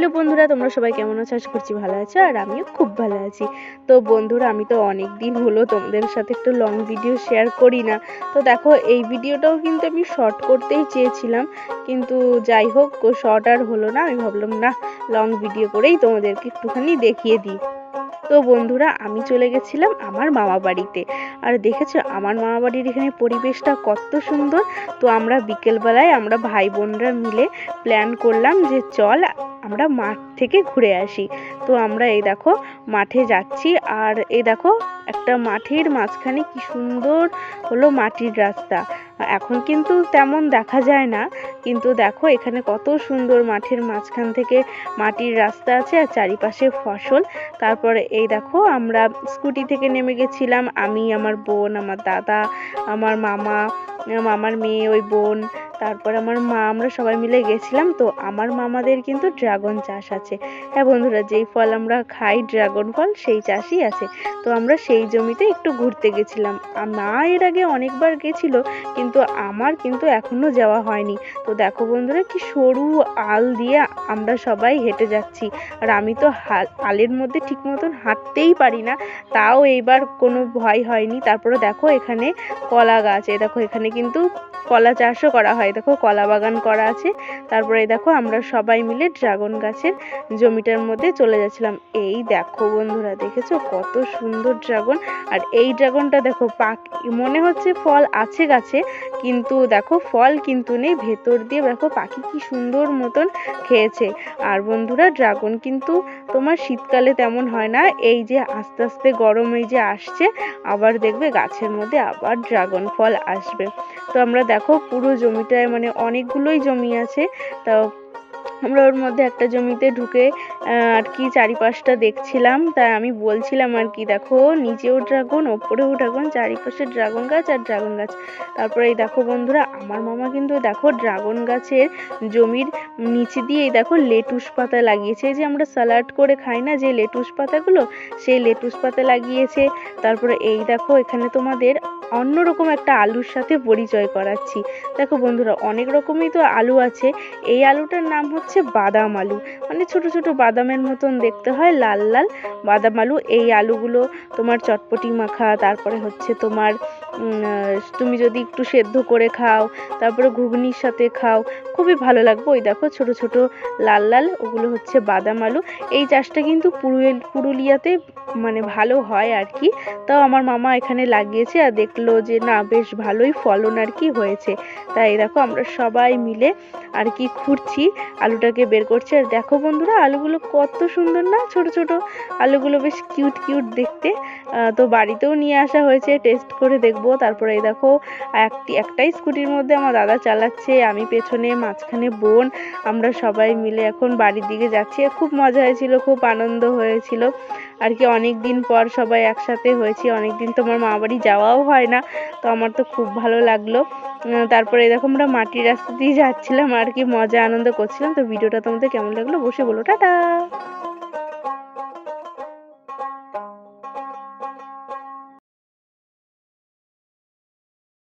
Hello বন্ধুরা, তোমরা সবাই কেমন আছো? আশা করছি ভালো আছো আর আমিও খুব ভালো আছি। তো বন্ধুরা, আমি তো অনেক দিন হলো তোমাদের সাথে একটু লং ভিডিও শেয়ার করি না। তো দেখো, এই ভিডিওটাও কিন্তু আমি শর্ট করতেই চেয়েছিলাম। কিন্তু যাই হোক শর্ট আর হলো না। আমি ভাবলাম, না লং ভিডিও করেই তোমাদেরকে একটুখানি দেখিয়ে দিই। তো বন্ধুরা, আমি চলে গেছিলাম আমার মামা বাড়িতে। আর দেখেছ, আমার মামা বাড়ির এখানে পরিবেশটা কত সুন্দর। তো আমরা বিকেলবেলায় আমরা ভাই বোনরা মিলে প্ল্যান করলাম যে, চল আমরা মাঠ থেকে ঘুরে আসি। তো আমরা এই দেখো মাঠে যাচ্ছি আর এই দেখো একটা মাঠের মাঝখানে কি সুন্দর হলো মাটির রাস্তা। এখন কিন্তু তেমন দেখা যায় না, কিন্তু দেখো এখানে কত সুন্দর মাঠের মাঝখান থেকে মাটির রাস্তা আছে আর চারিপাশে ফসল। তারপরে এই দেখো আমরা স্কুটি থেকে নেমে গেছিলাম, আমি, আমার বোন, আমার দাদা, আমার মামা, মামার মেয়ে, ওই বোন তারপর আমার মা, আমরা সবাই মিলে গেছিলাম, তো আমার মামাদের কিন্তু ড্রাগন চাষ আছে। হ্যাঁ বন্ধুরা, যেই ফল আমরা খাই, ড্রাগন ফল, সেই চাষই আছে। তো আমরা সেই জমিতে একটু ঘুরতে গেছিলাম। মা এর আগে অনেকবার গেছিল, কিন্তু আমার কিন্তু এখনও যাওয়া হয়নি। তো দেখো বন্ধুরা, কি সরু আল দিয়ে আমরা সবাই হেঁটে যাচ্ছি। আর আমি তো আলের মধ্যে ঠিক মতন হাঁটতেই পারি না, তাও এইবার কোনো ভয় হয়নি। তারপরে দেখো এখানে কলা গাছ, এ দেখো এখানে কিন্তু কলা চাষও করা হয়। দেখো, কলা বাগান করা আছে। তারপরে দেখো, আমরা সবাই মিলে ড্রাগন গাছের জমিটার মধ্যে চলে যাচ্ছিলাম। এই দেখো বন্ধুরা, দেখেছ? কত সুন্দর ড্রাগন। আর এই ড্রাগনটা দেখো, পাক মনে হচ্ছে ফল আছে গাছে, কিন্তু দেখো, ফল কিন্তু নেই। ভেতর দিয়ে দেখো, পাখি কি সুন্দর মতন খেয়েছে। আর বন্ধুরা, ড্রাগন কিন্তু তোমার শীতকালে তেমন হয় না। এই যে আস্তে আস্তে গরম এই যে আসছে, আবার দেখবে গাছের মধ্যে আবার ড্রাগন ফল আসবে। তো আমরা দেখো পুরো জমিটায় মানে অনেকগুলোই জমি আছে। তা আমরা ওর মধ্যে একটা জমিতে ঢুকে আর কি চারিপাশটা দেখছিলাম তাই আমি বলছিলাম আর কি, দেখো নিচেও ড্রাগন, ওপরেও ড্রাগন, চারিপাশে ড্রাগন গাছ আর ড্রাগন গাছ। তারপরে এই দেখো বন্ধুরা, আমার মামা কিন্তু দেখো ড্রাগন গাছের জমির নিচে দিয়ে এই দেখো লেটুস পাতা লাগিয়েছে। যে আমরা স্যালাড করে খাই না, যে লেটুস পাতাগুলো, সেই লেটুস পাতা লাগিয়েছে। তারপরে এই দেখো এখানে তোমাদের অন্যরকম একটা আলুর সাথে পরিচয় করাচ্ছি। দেখো বন্ধুরা, অনেক রকমই তো আলু আছে। এই আলুটার নাম হচ্ছে বাদাম আলু। মানে ছোট ছোট বাদামের মতন দেখতে হয়, লাল লাল। বাদাম আলু, এই আলুগুলো তোমার চটপটি মাখা, তারপরে হচ্ছে তোমার তুমি যদি একটু সেদ্ধ করে খাও, তারপরে ঘুগনির সাথে খাও, খুবই ভালো লাগবে। ওই দেখো ছোট ছোট লাল লাল, ওগুলো হচ্ছে বাদাম আলু। এই চাষটা কিন্তু পুরুলিয়াতে মানে ভালো হয় আর কি তাও আমার মামা এখানে লাগিয়েছে আর দেখল যে, না, বেশ ভালোই ফলন আর কি হয়েছে। তাই দেখো আমরা সবাই মিলে আর কি খুঁড়ছি, আলুটাকে বের করছি। আর দেখো বন্ধুরা, আলুগুলো কত সুন্দর না? ছোট ছোট আলুগুলো বেশ কিউট কিউট দেখতে। তো বাড়িতেও নিয়ে আসা হয়েছে, টেস্ট করে দেখব। তারপরে এই দেখো, একটি, একটাই স্কুটির মধ্যে আমার দাদা চালাচ্ছে, আমি পেছনে, মাঝখানে বোন, আমরা সবাই মিলে এখন বাড়ির দিকে যাচ্ছি। খুব মজা হয়েছিল, খুব আনন্দ হয়েছিল। আর কি অনেক দিন পর সবাই একসাথে হয়েছি অনেক দিন তোমার মা বাড়ি যাওয়াও হয় না, তো আমার তো খুব ভালো লাগল। তারপরে এরকম আমরা মাটির রাস্তা দিয়ে যাচ্ছিলাম আর কি, মজা আনন্দ করছিলাম, তো ভিডিওটা তোমাদের কেমন লাগল বসে বলো, টাটা!